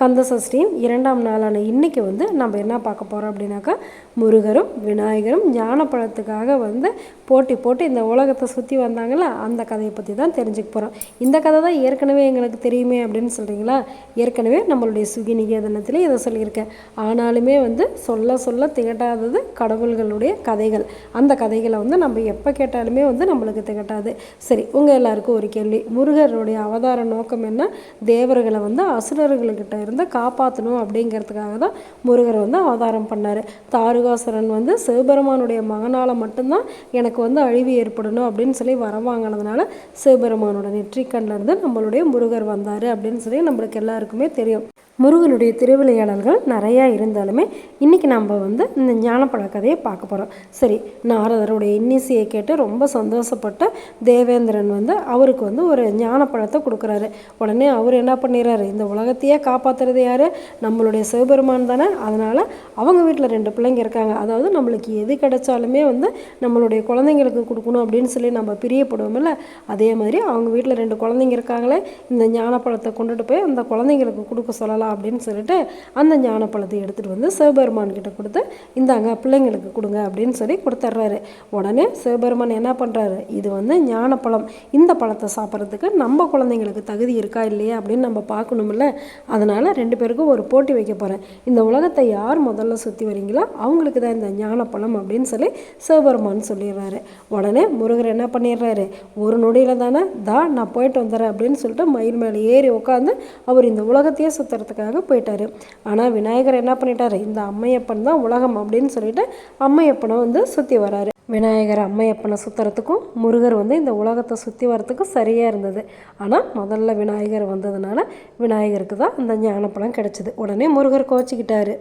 கந்த சஷ்டியும் இரண்டாம் நாளான இன்றைக்கி வந்து நம்ம என்ன பார்க்க போகிறோம் அப்படின்னாக்கா முருகரும் விநாயகரும் ஞானப்பழத்துக்காக வந்து போட்டி போட்டு இந்த உலகத்தை சுற்றி வந்தாங்களா அந்த கதையை பற்றி தான் தெரிஞ்சுக்க போகிறோம் இந்த கதை தான் ஏற்கனவே எங்களுக்கு தெரியுமே அப்படின்னு சொல்கிறீங்களா ஏற்கனவே நம்மளுடைய சுகி நிகேதனத்திலே இதை சொல்லியிருக்கேன். ஆனாலுமே வந்து சொல்ல சொல்ல திகட்டாதது கடவுள்களுடைய கதைகள். அந்த கதைகளை வந்து நம்ம எப்போ கேட்டாலுமே வந்து நம்மளுக்கு திகட்டாது. சரி உங்கள் எல்லாருக்கும் ஒரு கேள்வி. முருகருடைய அவதார நோக்கம் என்ன? தேவர்களை வந்து அசுரர்கள்கிட்ட இருந்து காப்பாற்றணும் அப்படிங்கிறதுக்காக தான் முருகர் வந்து அவதாரம் பண்ணார். தாருகாசுரன் வந்து சிவபெருமானுடைய மகனால் மட்டும்தான் எனக்கு வந்து அழிவு ஏற்படணும் அப்படின்னு சொல்லி வரம் வாங்கினதுனால சிவபெருமானோட நெற்றிக்கண்ணிலேருந்து நம்மளுடைய முருகர் வந்தார் அப்படின்னு சொல்லி நம்மளுக்கு எல்லாருக்குமே தெரியும். முருகனுடைய திருவிளையாடல்கள் நிறையா இருந்தாலுமே இன்றைக்கி நம்ம வந்து இந்த ஞானப்பழ கதையை பார்க்க போகிறோம் சரி நாரதருடைய இன்னிசையை கேட்டு ரொம்ப சந்தோஷப்பட்ட தேவேந்திரன் வந்து அவருக்கு வந்து ஒரு ஞானப்பழத்தை கொடுக்குறாரு. உடனே அவர் என்ன பண்ணிடுறாரு? இந்த உலகத்தையே காப்பாற்றுறது யார்? நம்மளுடைய சிவபெருமான் தானே. அதனால் அவங்க வீட்டில் ரெண்டு பிள்ளைங்க இருக்காங்க. அதாவது நம்மளுக்கு எது கிடைச்சாலுமே வந்து நம்மளுடைய குழந்தைங்களுக்கு கொடுக்கணும் அப்படின்னு சொல்லி நம்ம பிரியப்படுவோம்ல அதே மாதிரி அவங்க வீட்டில் ரெண்டு குழந்தைங்க இருக்காங்களே இந்த ஞானப்பழத்தை கொண்டுட்டு போய் அந்த குழந்தைங்களுக்கு கொடுக்க சொல்லலாம். அப்படின்னு சொல்லிட்டு அந்த ஞானப்பழத்தை எடுத்துகிட்டு வந்து சிவபெருமான் கிட்ட கொடுத்து இந்தாங்க பிள்ளைங்களுக்கு கொடுங்க அப்படின்னு சொல்லி கொடுத்துட்றாரு உடனே சிவபெருமான் என்ன பண்ணுறாரு இது வந்து ஞானப்பழம். இந்த பழத்தை சாப்பிட்றதுக்கு நம்ம குழந்தைங்களுக்கு தகுதி இருக்கா இல்லையா அப்படின்னு நம்ம பார்க்கணுமில்ல அதனால் ரெண்டு பேருக்கும் ஒரு போட்டி வைக்க போகிறேன் இந்த உலகத்தை யார் முதல்ல சுற்றி வரீங்களோ அவங்களுக்கு தான் இந்த ஞானப்பழம் அப்படின்னு சொல்லி சிவபெருமான் சொல்லிடுறாரு. உடனே முருகர் என்ன பண்ணிடுறாரு? ஒரு நொடியில் தானே தா நான் போயிட்டு வந்துடுறேன் அப்படின்னு சொல்லிட்டு மயில் மேலே ஏறி உட்காந்து அவர் இந்த உலகத்தையே சுற்றுறதுக்கு பார்க்கறதுக்காக போயிட்டார். ஆனால் விநாயகர் என்ன பண்ணிட்டாரு? இந்த அம்மையப்பன் தான் உலகம் அப்படின்னு சொல்லிட்டு அம்மையப்பனை வந்து சுற்றி வராரு. விநாயகர் அம்மையப்பனை சுற்றுறதுக்கும் முருகர் வந்து இந்த உலகத்தை சுற்றி வரத்துக்கும் சரியாக இருந்தது. ஆனால் முதல்ல விநாயகர் வந்ததுனால விநாயகருக்கு தான் அந்த ஞானப்பழம் கிடச்சிது. உடனே முருகர் கோச்சிக்கிட்டாரு.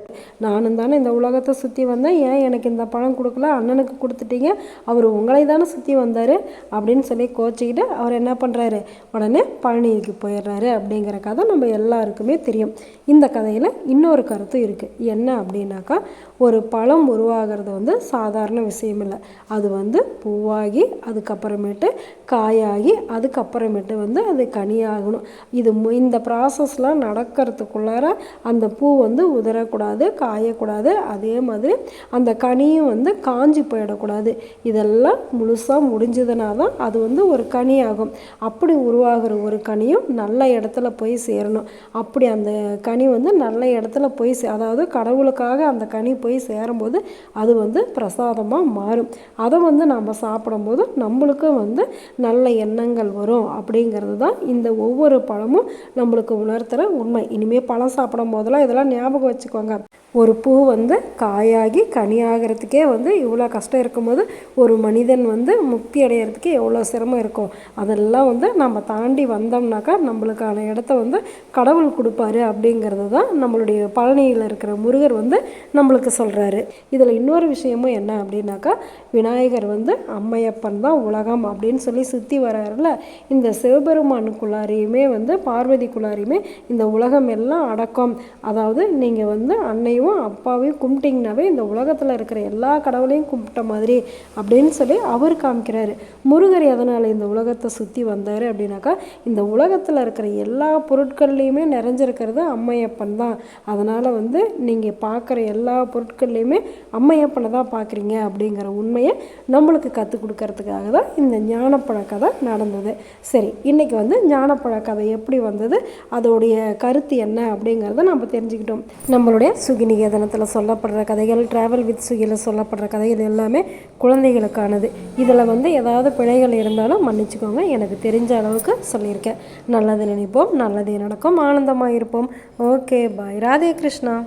நானும் தானே இந்த உலகத்தை சுற்றி வந்தேன். ஏன் எனக்கு இந்த பழம் கொடுக்கல? அண்ணனுக்கு கொடுத்துட்டீங்க. அவர் உங்களை தானே சுற்றி வந்தார் அப்படின்னு சொல்லி கோச்சிக்கிட்டு அவர் என்ன பண்ணுறாரு உடனே பழனிக்கு போயிடுறாரு அப்படிங்கிற கதை நம்ம எல்லாருக்குமே தெரியும். இந்த கதையில் இன்னொரு கருத்தும் இருக்குது என்ன அப்படின்னாக்கா ஒரு பழம் உருவாகிறது வந்து சாதாரண விஷயம் இல்லை அது வந்து பூவாகி அதுக்கப்புறமேட்டு காயாகி அதுக்கப்புறமேட்டு வந்து அது கனியாகணும். இது மு- இந்த ப்ராசஸ்லாம் நடக்கிறதுக்குள்ளார அந்த பூ வந்து உதறக்கூடாது காயக்கூடாது. அதே மாதிரி அந்த கனியும் வந்து காஞ்சி போயிடக்கூடாது. இதெல்லாம் முழுசாக முடிஞ்சதுனா தான் அது வந்து ஒரு கனி ஆகும் அப்படி உருவாகிற ஒரு கனியும் நல்ல இடத்துல போய் சேரணும். அப்படி அந்த கனி வந்து நல்ல இடத்துல போய் சே அதாவது கடவுளுக்காக அந்த கனி போய் சேரும்போது அது வந்து பிரசாதமாக மாறும். அதை வந்து நம்ம சாப்பிடும்போது நம்மளுக்கும் வந்து நல்ல எண்ணங்கள் வரும் அப்படிங்கிறது தான் இந்த ஒவ்வொரு பழமும் நம்மளுக்கு உணர்த்துகிற உண்மை. இனிமேல் பழம் சாப்பிடும் போதெல்லாம் இதெல்லாம் ஞாபகம் வச்சுக்கோங்க. ஒரு பூ வந்து காயாகி கனியாகிறதுக்கே வந்து இவ்வளோ கஷ்டம் இருக்கும்போது ஒரு மனிதன் வந்து முக்தி அடையிறதுக்கு எவ்வளோ சிரமம் இருக்கும். அதெல்லாம் வந்து நம்ம தாண்டி வந்தோம்னாக்கா நம்மளுக்கான இடத்த வந்து கடவுள் கொடுப்பாரு அப்படிங்கிறது தான் நம்மளுடைய பழனியில் இருக்கிற முருகர் வந்து நம்மளுக்கு சொல்கிறாரு இதில் இன்னொரு விஷயமும் என்ன அப்படின்னாக்கா விநாயகர் வந்து அம்மையப்பன் தான் உலகம் அப்படின்னு சொல்லி சுற்றி வராருல இந்த சிவபெருமானுக்குள்ளாரையுமே வந்து பார்வதிக்குள்ளாரையுமே இந்த உலகம் எல்லாம் அடக்கம். அதாவது நீங்கள் வந்து அன்னையும் அப்பாவையும் கும்பிட்டிங்கனாவே இந்த உலகத்தில் இருக்கிற எல்லா கடவுளையும் கும்பிட்ட மாதிரி அப்படின்னு சொல்லி அவர் காமிக்கிறாரு. முருகர் எதனால் இந்த உலகத்தை சுற்றி வந்தார் அப்படின்னாக்கா இந்த உலகத்தில் இருக்கிற எல்லா பொருட்கள்லேயுமே நிறைஞ்சிருக்கிறது அம்மையப்பன் தான். அதனால் வந்து நீங்கள் பார்க்குற எல்லா பொருட்கள்லேயுமே அம்மையப்பனை தான் பார்க்குறீங்க அப்படிங்கிற உண்மையை நம்மளுக்கு கற்றுக் கொடுக்கறதுக்காக தான் இந்த ஞானப்பழ கதை நடந்தது. சரி இன்றைக்கி வந்து ஞானப்பழ கதை எப்படி வந்தது அதோடைய கருத்து என்ன அப்படிங்கிறத நம்ம தெரிஞ்சுக்கிட்டோம். நம்மளுடைய சுகிநிகேதனத்தில் சொல்லப்படுற கதைகள் ட்ராவல் வித் சுகியில் சொல்லப்படுற கதைகள் எல்லாமே குழந்தைகளுக்கானது. இதில் வந்து ஏதாவது பிழைகள் இருந்தாலும் மன்னிச்சுக்கோங்க எனக்கு தெரிஞ்ச அளவுக்கு சொல்லியிருக்கேன். நல்லது நினைப்போம் நல்லதே நடக்கும் ஆனந்தமாக இருப்போம் ஓகே பாய் ராதே கிருஷ்ணா.